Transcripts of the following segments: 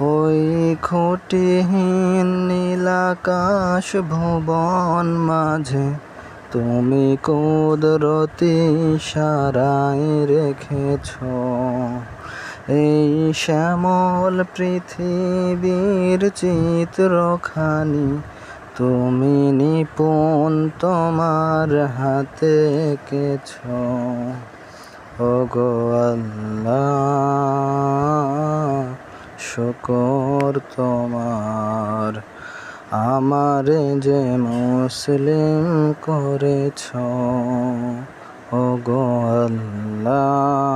ওই খুঁটিহীন নীলাকাশ ভুবন মাঝে তুমি কুদরতি সারাই রেখেছ। এই শ্যামল পৃথিবীর চিত্রখানি, তুমি নিপুণ তোমার হাতে এঁকেছ ওগো আল্লাহ, শুকর তোমার, আমার যে মুসলিম করেছ। ওগো আল্লাহ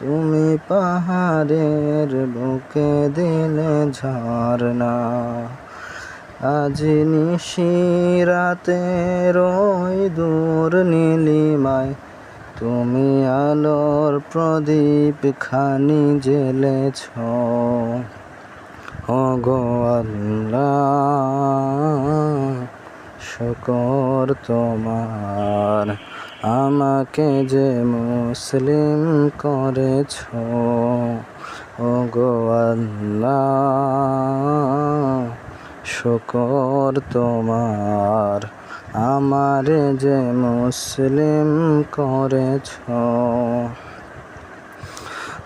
তুমি পাহাড়ের বুকে দিলে ঝর্ণা। আজ নিশিরাতে রই দূর নীলিমায় তুমি আলোর প্রদীপ খানি জেলেছ ওগো আল্লাহ, শুকর তোমার। আমাকে যে মুসলিম করেছ, ওগো আল্লাহ, শুকর তোমার। আমার যে মুসলিম করেছ,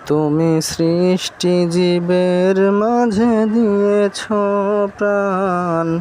তুমি সৃষ্টি জীবের মাঝে দিয়েছ প্রাণ।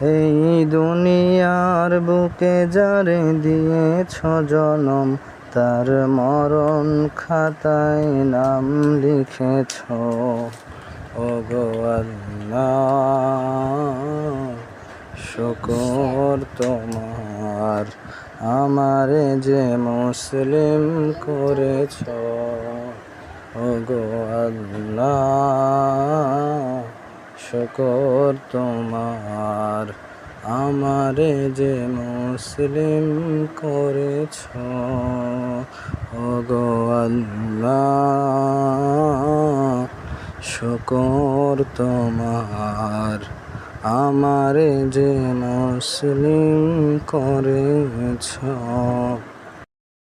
এই দুনিয়ার বুকে যারে দিয়েছ জনম, তার মরণ খাতায় নাম লিখেছ। ওগো আল্লাহ, শুকর তোমার, আমারে যে মুসলিম করেছ। ওগো আল্লাহ শুকর তোমার আমারে যে মুসলিম করেছ। ওগো শুকর তোমার আমারে যে মুসলিম করেছ।